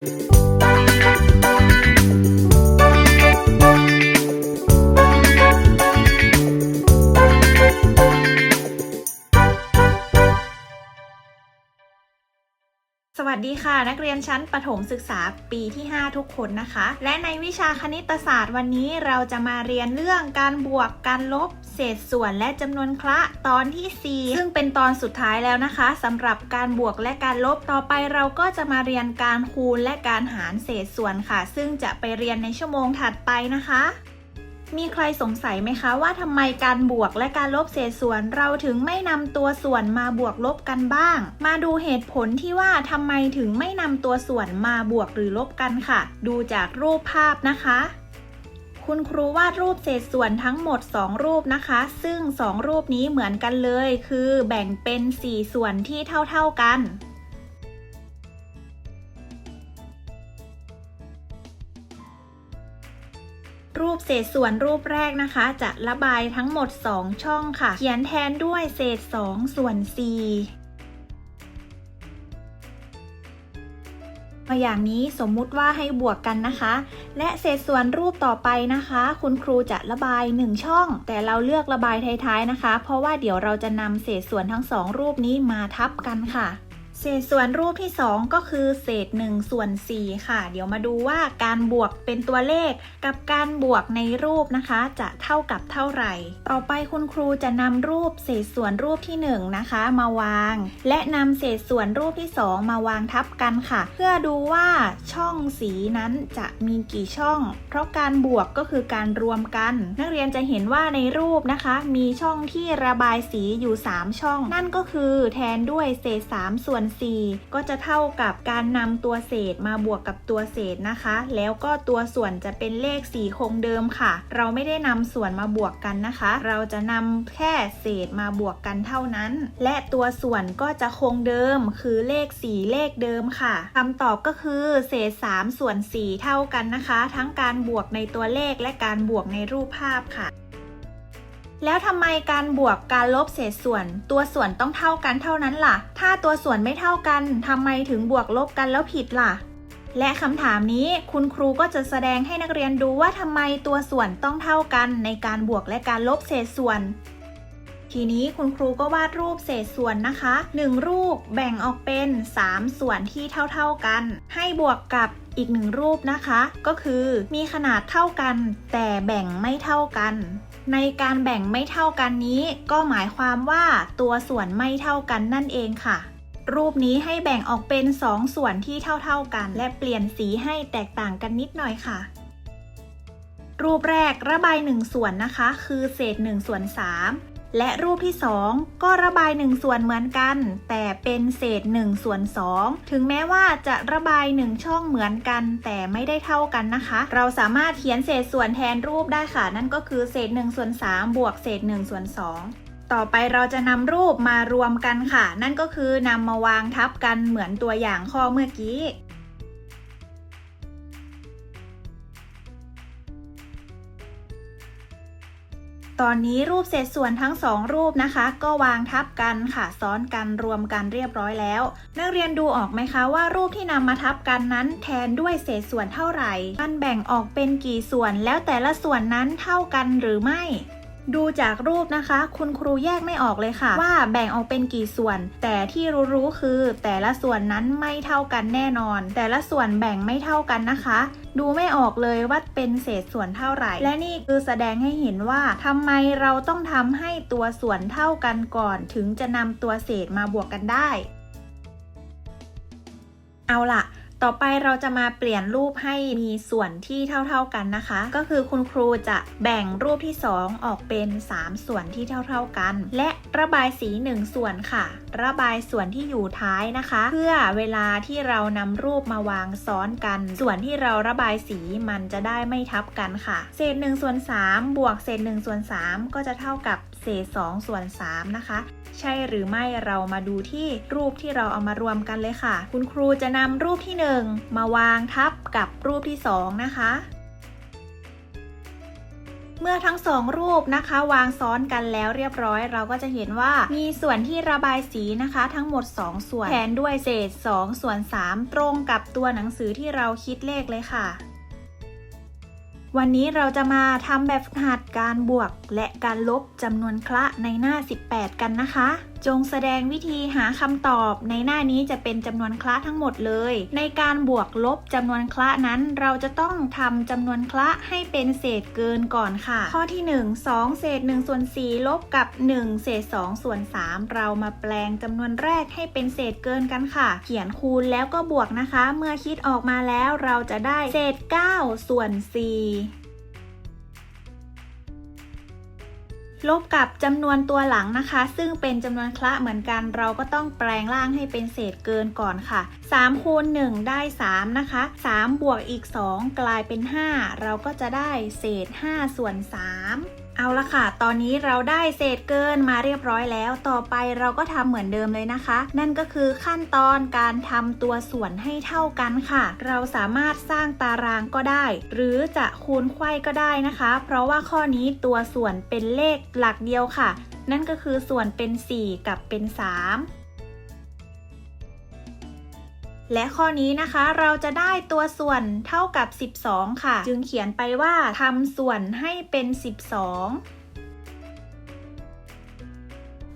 สวั ดีค่ะ นักเรียนชั้นประถมศึกษาปีที่ 5 ทุกคนนะคะ และในวิชาคณิตศาสตร์วันนี้เราจะมาเรียนเรื่องการบวกการลบ เศษส่วนและจำนวนคละตอนที่ 4 ซึ่งเป็นตอนสุดท้ายแล้วนะคะสำหรับการบวกและการลบต่อไปเราก็จะมาเรียนการคูณและการหารเศษส่วนค่ะ ซึ่งจะไปเรียนในชั่วโมงถัดไปนะคะ มีใครสงสัยไหมคะว่าทำไมการบวกและการลบเศษส่วนเราถึงไม่นำตัวส่วนมาบวกลบกันบ้าง มาดูเหตุผลที่ว่าทำไมถึงไม่นำตัวส่วนมาบวกหรือลบกันค่ะ ดูจากรูปภาพนะคะ คุณครูวาดรูปเศษส่วนทั้งหมด 2 รูปนะคะ ซึ่ง 2 รูปนี้เหมือนกันเลย คือแบ่งเป็น 4 ส่วนที่เท่า ๆกัน รูปเศษส่วนรูปแรกนะคะ จะระบายทั้งหมด 2 ช่องค่ะ เขียนแทนด้วยเศษ 2 ส่วน 4ตัวอย่างนี้สมมุติว่าให้บวกกันนะคะ และเศษส่วนรูปต่อไปนะคะ คุณครูจะระบาย 1 ช่อง แต่เราเลือกระบายท้ายๆนะคะ เพราะว่าเดี๋ยวเราจะนำเศษส่วนทั้งสองรูปนี้มาทับกันค่ะ เศษส่วนรูปที่ 2 ก็คือเศษ1ส่วน4ค่ะ เดี๋ยวมาดูว่าการบวกเป็นตัวเลขกับการบวกในรูปนะคะ จะเท่ากับเท่าไหร่ ต่อไปคุณครูจะนำรูปเศษส่วนรูปที่ 1 นะคะ มาวาง และนำเศษส่วนรูปที่ 2 มาวางทับกันค่ะ เพื่อดูว่าช่องสีนั้นจะมีกี่ช่อง เพราะการบวกก็คือการรวมกัน นักเรียนจะเห็นว่าในรูปนะคะ มีช่องที่ระบายสีอยู่ 3 ช่อง นั่นก็คือแทนด้วยเศษ3ส่วน4ก็จะเท่ากับการนำตัวเศษมาบวกกับตัวเศษนะคะ แล้วก็ตัวส่วนจะเป็นเลข4คงเดิมค่ะ เราไม่ได้นำส่วนมาบวกกันนะคะ เราจะนำแค่เศษมาบวกกันเท่านั้น และตัวส่วนก็จะคงเดิม คือเลข 4 เลขเดิมค่ะคำตอบก็คือเศษ 3 ส่วน 4 เท่ากันนะคะ ทั้งการบวกในตัวเลขและการบวกในรูปภาพค่ะ แล้วทำไมการบวกการลบเศษส่วน ตัวส่วนต้องเท่ากันเท่านั้นล่ะ ถ้าตัวส่วนไม่เท่ากันทำไมถึงบวกลบกันแล้วผิดล่ะ และคำถามนี้คุณครูก็จะแสดงให้นักเรียนดูว่าทำไมตัวส่วนต้องเท่ากันในการบวกและการลบเศษส่วน ทีนี้คุณครูก็วาดรูปเศษส่วนนะคะ 1 รูปแบ่งออกเป็น 3 ส่วนที่เท่าๆกัน ให้บวกกับ อีกหนึ่งรูปนะคะ ก็คือมีขนาดเท่ากัน แต่แบ่งไม่เท่ากัน ในการแบ่งไม่เท่ากันนี้ ก็หมายความว่าตัวส่วนไม่เท่ากันนั่นเองค่ะ รูปนี้ให้แบ่งออกเป็น 2 ส่วนที่เท่าๆกัน และเปลี่ยนสีให้แตกต่างกันนิดหน่อยค่ะรูปแรกระบาย 1 ส่วนนะคะ คือเศษ1ส่วน3 และรูปที่ 2 ก็ระบาย 1 ส่วนเหมือนกัน แต่เป็นเศษ1ส่วน2ถึงแม้ว่าจะระบาย 1 ช่องเหมือนกัน แต่ไม่ได้เท่ากันนะคะ เราสามารถเขียนเศษส่วนแทนรูปได้ค่ะ นั่นก็คือเศษ1ส่วน3บวกเศษ1ส่วน2ต่อไปเราจะนำรูปมารวมกันค่ะ นั่นก็คือนำมาวางทับกันเหมือนตัวอย่างข้อเมื่อกี้ ตอนนี้รูปเศษส่วนทั้งสองรูปนะคะ ก็วางทับกันค่ะซ้อนกันรวมกันเรียบร้อยแล้ว นักเรียนดูออกไหมคะว่ารูปที่นำมาทับกันนั้น แทนด้วยเศษส่วนเท่าไหร่มันแบ่งออกเป็นกี่ส่วน แล้วแต่ละส่วนนั้นเท่ากันหรือไม่ดูจากรูปนะคะ คุณครูแยกไม่ออกเลยค่ะ ว่าแบ่งออกเป็นกี่ส่วน แต่ที่รู้ๆคือ แต่ละส่วนนั้นไม่เท่ากันแน่นอน แต่ละส่วนแบ่งไม่เท่ากันนะคะ ดูไม่ออกเลยว่าเป็นเศษส่วนเท่าไหร่ และนี่คือแสดงให้เห็นว่าทำไมเราต้องทำให้ตัวส่วนเท่ากันก่อน ถึงจะนำตัวเศษมาบวกกันได้ เอาล่ะ ต่อไปเราจะมาเปลี่ยนรูปให้มีส่วนที่เท่า ๆกันนะคะ ก็คือคุณครูจะแบ่งรูปที่ 2 ออกเป็น 3 ส่วนที่เท่า ๆกัน และระบายสี 1 ส่วนค่ะ ระบายส่วนที่อยู่ท้ายนะคะ เพื่อเวลาที่เรานำรูปมาวางซ้อนกัน ส่วนที่เราระบายสีมันจะได้ไม่ทับกันค่ะ เศษ1ส่วน3บวกเศษ1ส่วน3ก็จะเท่ากับเศษ2ส่วน3นะคะ ใช่หรือไม่เรามาดูที่รูปที่เราเอามารวมกันเลยค่ะ คุณครูจะนำรูปที่ 1 มาวางทับกับรูปที่ 2 นะคะ เมื่อทั้งสองรูปนะคะ วางซ้อนกันแล้วเรียบร้อย เราก็จะเห็นว่ามีส่วนที่ระบายสีนะคะ ทั้งหมด 2 ส่วนแทนด้วยเศษ 2 ส่วน 3 ตรงกับตัวหนังสือที่เราคิดเลขเลยค่ะ วันนี้เราจะมาทำแบบฝึกหัดการบวกและการลบจำนวนคละในหน้า 18 กันนะคะ จงแสดงวิธีหาคำตอบในหน้านี้จะเป็นจำนวนคละทั้งหมดเลย ในการบวกลบจำนวนคละนั้นเราจะต้องทำจำนวนคละให้เป็นเศษเกินก่อนค่ะ ข้อที่ 1 2 เศษ1ส่วน4ลบกับ 1 เศษ2ส่วน3เรามาแปลงจำนวนแรกให้เป็นเศษเกินกันค่ะ เขียนคูณแล้วก็บวกนะคะ เมื่อคิดออกมาแล้วเราจะได้เศษ 9 ส่วน4 ลบกับจำนวนตัวหลังนะคะ ซึ่งเป็นจำนวนคละเหมือนกันเราก็ต้องแปลงร่างให้เป็นเศษเกินก่อนค่ะ3คูณ1ได้ 3 นะคะ 3 บวกอีก 2 กลายเป็น 5 เราก็จะได้เศษ 5 ส่วน 3 เอาละค่ะ ตอนนี้เราได้เศษเกินมาเรียบร้อยแล้ว ต่อไปเราก็ทำเหมือนเดิมเลยนะคะ นั่นก็คือขั้นตอนการทำตัวส่วนให้เท่ากันค่ะ เราสามารถสร้างตารางก็ได้ หรือจะคูณไขว้ก็ได้นะคะ เพราะว่าข้อนี้ตัวส่วนเป็นเลขหลักเดียวค่ะ นั่นก็คือส่วนเป็น 4 กับเป็น 3 และข้อนี้นะคะเราจะได้ตัวส่วนเท่ากับ 12 ค่ะ จึงเขียนไปว่าทำส่วนให้เป็น 12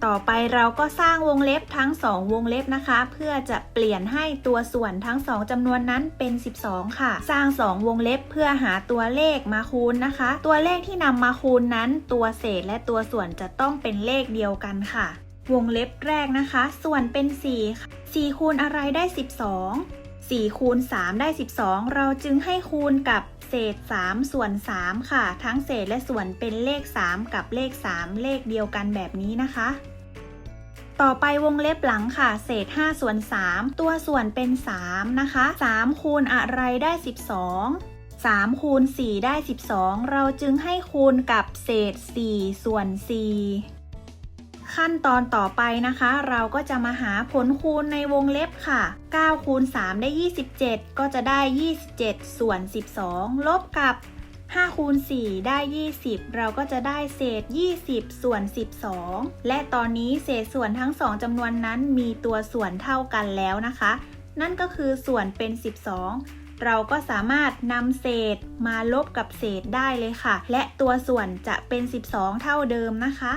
ต่อไปเราก็สร้างวงเล็บทั้ง 2 วงเล็บนะคะ เพื่อจะเปลี่ยนให้ตัวส่วนทั้ง 2จำนวนนั้นเป็น 12 ค่ะ สร้าง 2 วงเล็บเพื่อหาตัวเลขมาคูณนะคะ ตัวเลขที่นำมาคูณนั้น ตัวเศษและตัวส่วนจะต้องเป็นเลขเดียวกันค่ะ วงเล็บแรกนะคะ ส่วนเป็น4ค่ะ4คูณอะไรได้ 12 4 คูณ 3 ได้ 12 เราจึงให้คูณกับเศษ 3 ส่วน 3 ค่ะ ทั้งเศษและส่วนเป็นเลข 3 กับเลข 3 เลขเดียวกันแบบนี้นะคะ ต่อไปวงเล็บหลังค่ะ เศษ 5 ส่วน 3 ตัวส่วนเป็น 3 นะคะ 3 คูณอะไรได้ 12 3 คูณ 4 ได้ 12 เราจึงให้คูณกับเศษ 4 ส่วน 4 ขั้นตอนต่อไปนะคะ เราก็จะมาหาผลคูณในวงเล็บค่ะ 9 คูณ 3 ได้ 27 ก็จะได้ 27 ส่วน 12 ลบกับ5คูณ4ได้ 20 เราก็จะได้เศษ 20 ส่วน 12 และตอนนี้เศษส่วนทั้ง 2จำนวนนั้นมีตัวส่วนเท่ากันแล้วนะคะ นั่นก็คือส่วนเป็น 12 เราก็สามารถนำเศษมาลบกับเศษได้เลยค่ะ และตัวส่วนจะเป็น 12 เท่าเดิมนะคะ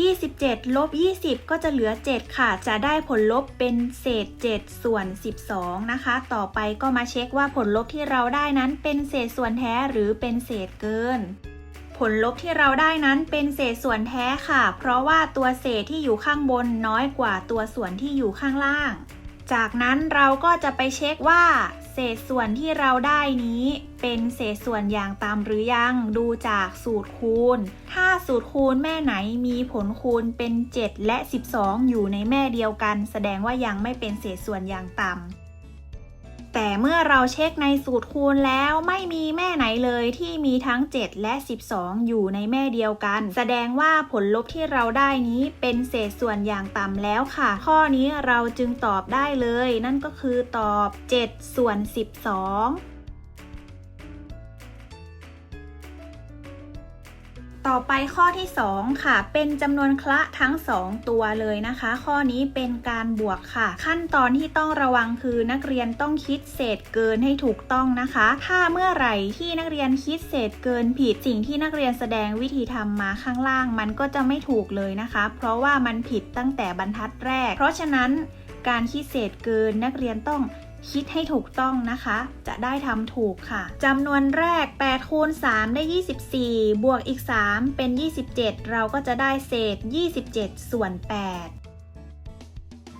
27 ลบ 20 ก็จะเหลือ 7 ค่ะ จะได้ผลลบเป็นเศษ 7 ส่วน 12 นะคะ ต่อไปก็มาเช็คว่าผลลบที่เราได้นั้นเป็นเศษส่วนแท้หรือเป็นเศษเกิน ผลลบที่เราได้นั้นเป็นเศษส่วนแท้ค่ะ เพราะว่าตัวเศษที่อยู่ข้างบนน้อยกว่าตัวส่วนที่อยู่ข้างล่าง จากนั้นเราก็จะไปเช็คว่า เศษส่วนที่เราได้นี้เป็นเศษส่วนอย่างตามหรือยังดูจากสูตรคูณ ถ้าสูตรคูณแม่ไหนมีผลคูณเป็น 7 และ 12 อยู่ในแม่เดียวกัน แสดงว่ายังไม่เป็นเศษส่วนอย่างต่ำ แต่เมื่อเราเช็คในสูตรคูณแล้วไม่มีแม่ไหนเลยที่มีทั้ง 7 และ 12 อยู่ในแม่เดียวกัน แสดงว่าผลลบที่เราได้นี้เป็นเศษส่วนอย่างต่ำแล้วค่ะ ข้อนี้เราจึงตอบได้เลย นั่นก็คือตอบ 7 ส่วน 12 ต่อไปข้อที่ 2 ค่ะ เป็นจำนวนคละทั้ง 2 ตัวเลยนะคะ ข้อนี้เป็นการบวกค่ะ ขั้นตอนที่ต้องระวังคือนักเรียนต้องคิดเศษเกินให้ถูกต้องนะคะ ถ้าเมื่อไหร่ที่นักเรียนคิดเศษเกินผิดสิ่งที่นักเรียนแสดงวิธีทำมาข้างล่าง มันก็จะไม่ถูกเลยนะคะ เพราะว่ามันผิดตั้งแต่บรรทัดแรก เพราะฉะนั้นการคิดเศษเกินนักเรียนต้อง คิดให้ถูกต้องนะคะ จะได้ทำถูกค่ะจำนวนแรก8คูณ3ได้ 24 บวกอีก 3 เป็น 27 เราก็จะได้เศษ 27 ส่วน 8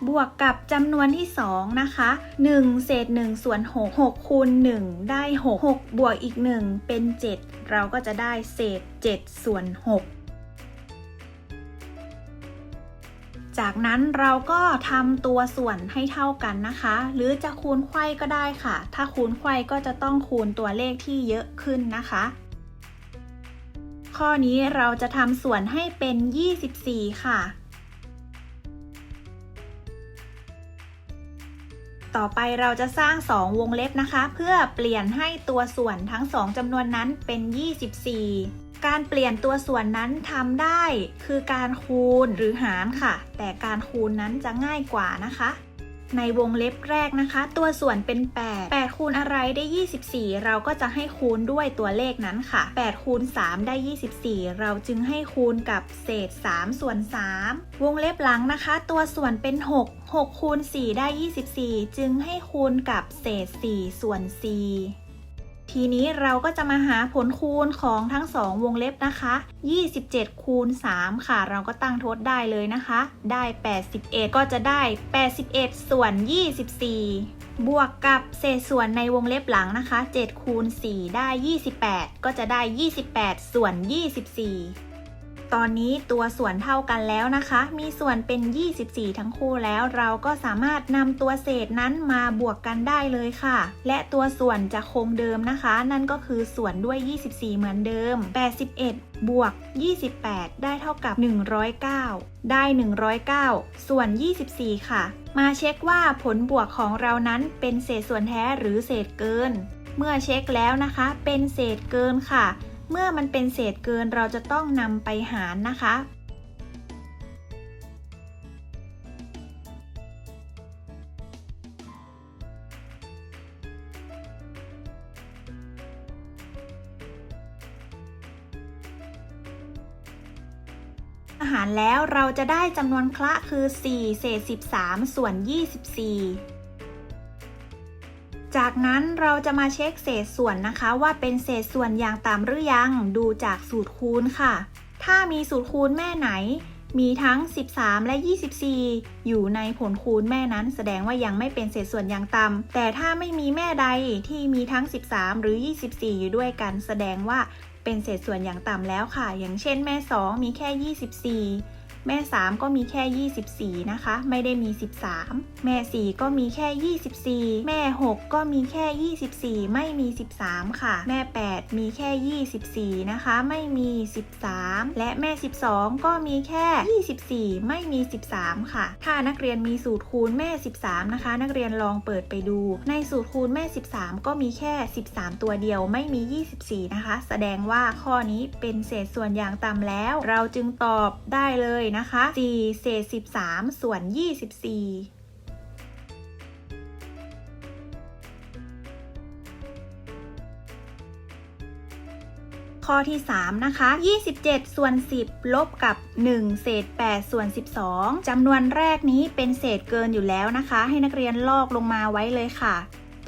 บวกกับจำนวนที่ 2 นะคะ 1 เศษ1ส่วน6 6คูณ1ได้ 6 6 บวกอีก 1 เป็น 7 เราก็จะได้เศษ 7 ส่วน 6 จากนั้นเราก็ทำตัวส่วนให้เท่ากันนะคะ หรือจะคูณไขว้ก็ได้ค่ะ ถ้าคูณไขว้ก็จะต้องคูณตัวเลขที่เยอะขึ้นนะคะ ข้อนี้เราจะทำส่วนให้เป็น 24 ค่ะ ต่อไปเราจะสร้าง 2 วงเล็บนะคะ เพื่อเปลี่ยนให้ตัวส่วนทั้ง 2จำนวนนั้นเป็น 24 การเปลี่ยนตัวส่วนนั้นทำได้คือการคูณหรือหารค่ะ แต่การคูณนั้นจะง่ายกว่านะคะในวงเล็บแรกนะคะ ตัวส่วนเป็น 8 8 คูณอะไรได้ 24 เราก็จะให้คูณด้วยตัวเลขนั้นค่ะ 8 คูณ 3 ได้ 24 เราจึงให้คูณกับเศษ 3 ส่วน 3 วงเล็บหลังนะคะ ตัวส่วนเป็น 6 6 คูณ 4 ได้ 24 จึงให้คูณกับเศษ 4 ส่วน 4 ทีนี้เราก็จะมาหาผลคูณของทั้งสองวงเล็บนะคะ 27 คูณ 3 ค่ะ เราก็ตั้งทดได้เลยนะคะ ได้ 81 ก็จะได้ 81 ส่วน 24 บวกกับเศษส่วนในวงเล็บหลังนะคะ 7 คูณ 4 ได้ 28 ก็จะได้ 28 ส่วน 24 ตอนนี้ตัวส่วนเท่ากันแล้วนะคะ มีส่วนเป็น 24 ทั้งคู่แล้วเราก็สามารถนำตัวเศษนั้นมาบวกกันได้เลยค่ะ และตัวส่วนจะคงเดิมนะคะ นั่นก็คือส่วนด้วย 24 เหมือนเดิม 81 บวก 28 ได้เท่ากับ 109 ได้ 109 ส่วน 24 ค่ะ มาเช็คว่าผลบวกของเรานั้นเป็นเศษส่วนแท้หรือเศษเกิน เมื่อเช็คแล้วนะคะ เป็นเศษเกินค่ะ เมื่อมันเป็นเศษเกินเราจะต้องนำไปหารนะคะ อาหารแล้วเราจะได้จำนวนคละคือ 4 เศษ 13 ส่วน 24 จากนั้นเราจะมาเช็คเศษส่วนนะคะ ว่าเป็นเศษส่วนอย่างต่ำหรือยัง ดูจากสูตรคูณค่ะ ถ้ามีสูตรคูณแม่ไหน มีทั้ง 13 และ 24 อยู่ในผลคูณแม่นั้น แสดงว่ายังไม่เป็นเศษส่วนอย่างต่ำแต่ถ้าไม่มีแม่ใดที่มีทั้ง 13 หรือ 24 อยู่ด้วยกัน แสดงว่าเป็นเศษส่วนอย่างต่ำแล้วค่ะ อย่างเช่นแม่ 2 มีแค่ 24 แม่ 3 ก็มีแค่ 24 นะคะ ไม่ได้มี 13 แม่ 4 ก็มีแค่ 24 แม่ 6 ก็มีแค่ 24 ไม่มี 13 ค่ะ แม่ 8 มีแค่ 24 นะคะ ไม่มี 13 และแม่ 12 ก็มีแค่ 24 ไม่มี 13 ค่ะ ถ้านักเรียนมีสูตรคูณแม่ 13 นะคะ นักเรียนลองเปิดไปดู ในสูตรคูณแม่ 13 ก็มีแค่ 13 ตัวเดียวไม่มี 24 นะคะ แสดงว่าข้อนี้เป็นเศษส่วนอย่างต่ำแล้ว เราจึงตอบได้เลยนะคะ4เศษ13 ส่วน 24ข้อที่ 3 นะคะ 27 ส่วน 10 ลบกับ 1 เศษ 8 ส่วน 12จำนวนแรกนี้เป็นเศษเกินอยู่แล้วนะคะ ให้นักเรียนลอกลงมาไว้เลยค่ะ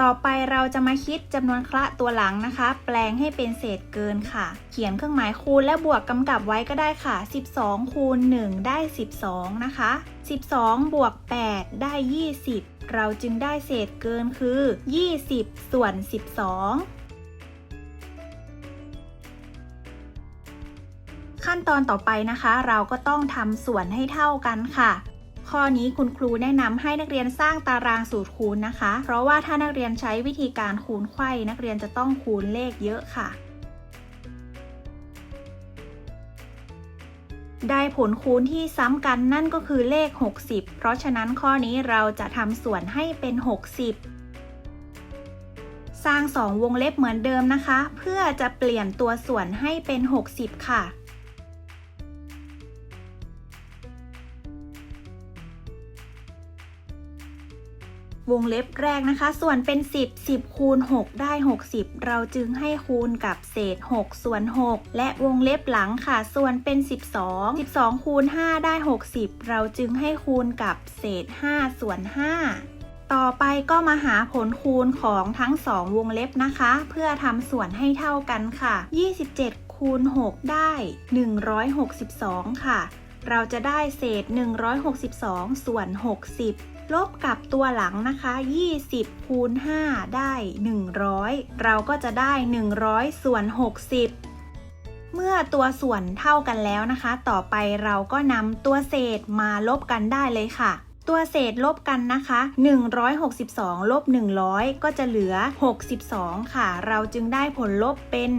ต่อไปเราจะมาคิดจำนวนคละตัวหลังนะคะ แปลงให้เป็นเศษเกินค่ะ เขียนเครื่องหมายคูณและบวกกำกับไว้ก็ได้ค่ะ 12 คูณ 1 ได้ 12 นะคะ 12 บวก 8 ได้ 20 เราจึงได้เศษเกินคือ 20 ส่วน 12ขั้นตอนต่อไปนะคะ เราก็ต้องทำส่วนให้เท่ากันค่ะ ข้อนี้คุณครูแนะนำให้นักเรียนสร้างตารางสูตรคูณนะคะ เพราะว่าถ้านักเรียนใช้วิธีการคูณไขว้นักเรียนจะต้องคูณเลขเยอะค่ะ ได้ผลคูณที่ซ้ำกันนั่นก็คือเลข 60 เพราะฉะนั้นข้อนี้เราจะทำส่วนให้เป็น 60สร้าง 2 วงเล็บเหมือนเดิมนะคะ เพื่อจะเปลี่ยนตัวส่วนให้เป็น 60 ค่ะ วงเล็บแรกนะคะ ส่วนเป็น 10 10 คูณ 6 ได้ 60 เราจึงให้คูณกับเศษ 6 ส่วน 6 และวงเล็บหลังค่ะ ส่วนเป็น 12 12 คูณ 5 ได้ 60 เราจึงให้คูณกับเศษ 5 ส่วน 5ต่อไปก็มาหาผลคูณของทั้ง 2 วงเล็บนะคะ เพื่อทำส่วนให้เท่ากันค่ะ 27 คูณ 6 ได้ 162 ค่ะ เราจะได้เศษ 162 ส่วน 60 ลบกับตัวหลังนะคะ 20 คูณ 5 ได้ 100 เราก็จะได้ 100 ส่วน 60 เมื่อตัวส่วนเท่ากันแล้วนะคะ ต่อไปเราก็นำตัวเศษมาลบกันได้เลยค่ะ ตัวเศษลบกันนะคะ 162 ลบ 100 ก็จะเหลือ 62 ค่ะ เราจึงได้ผลลบเป็น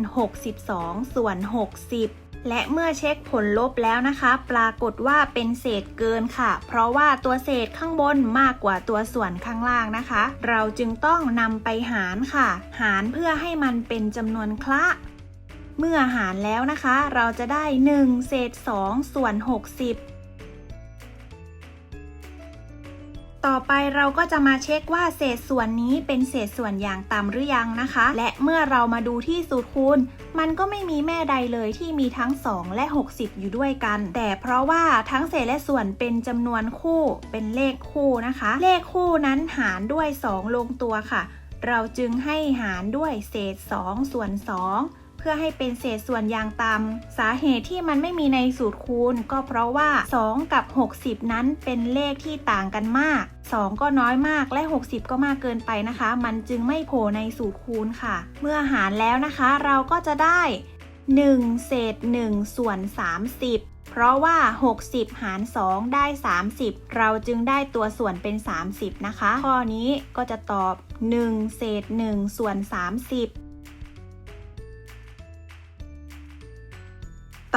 62 ส่วน 60 และเมื่อเช็คผลลบแล้วนะคะ ปรากฏว่าเป็นเศษเกินค่ะ เพราะว่าตัวเศษข้างบนมากกว่าตัวส่วนข้างล่างนะคะ เราจึงต้องนำไปหารค่ะ หารเพื่อให้มันเป็นจำนวนคละ เมื่อหารแล้วนะคะ เราจะได้ 1 เศษ 2 ส่วน 60 ต่อไปเราก็จะมาเช็คว่าเศษส่วนนี้เป็นเศษส่วนอย่างต่ำหรือยังนะคะ และเมื่อเรามาดูที่สูตรคูณ มันก็ไม่มีแม่ใดเลยที่มีทั้ง 2 และ 60 อยู่ด้วยกัน แต่เพราะว่าทั้งเศษและส่วนเป็นจำนวนคู่ เป็นเลขคู่นะคะ เลขคู่นั้นหารด้วย 2 ลงตัวค่ะ เราจึงให้หารด้วยเศษ 2 ส่วน 2 พื่อให้เป็นเศษส่วนอย่างต่ำสาเหตุที่มันไม่มีในสูตรคูณ ก็เพราะว่า 2 กับ 60 นั้นเป็นเลขที่ต่างกันมาก 2 ก็น้อยมากและ 60 ก็มากเกินไปนะคะ มันจึงไม่โผล่ในสูตรคูณค่ะ เมื่อหารแล้วนะคะ เราก็จะได้ 1 เศษ 1 ส่วน 30เพราะว่า 60 หาร 2 ได้ 30 เราจึงได้ตัวส่วนเป็น 30 นะคะ ข้อนี้ก็จะตอบ 1 เศษ 1 ส่วน 30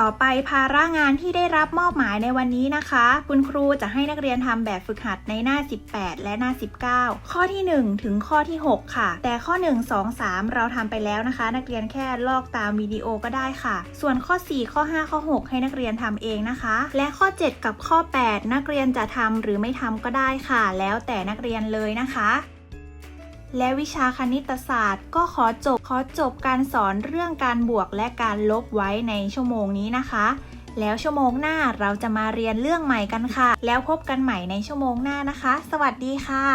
ต่อไปภาระงานที่ได้รับมอบหมายในวันนี้นะคะ คุณครูจะให้นักเรียนทำแบบฝึกหัดในหน้า 18 และหน้า 19 ข้อที่ 1 ถึงข้อที่ 6 ค่ะ แต่ข้อ 1 2 3 เราทำไปแล้วนะคะ นักเรียนแค่ลอกตามวิดีโอก็ได้ค่ะ ส่วนข้อ 4 ข้อ 5 ข้อ 6 ให้นักเรียนทำเองนะคะ และข้อ 7 กับข้อ 8 นักเรียนจะทำหรือไม่ทำก็ได้ค่ะ แล้วแต่นักเรียนเลยนะคะ และวิชาคณิตศาสตร์ ก็ขอจบขอจบการสอนเรื่องการบวกและการลบไว้ในชั่วโมงนี้นะคะ แล้วชั่วโมงหน้าเราจะมาเรียนเรื่องใหม่กันค่ะ แล้วพบกันใหม่ในชั่วโมงหน้านะคะ สวัสดีค่ะ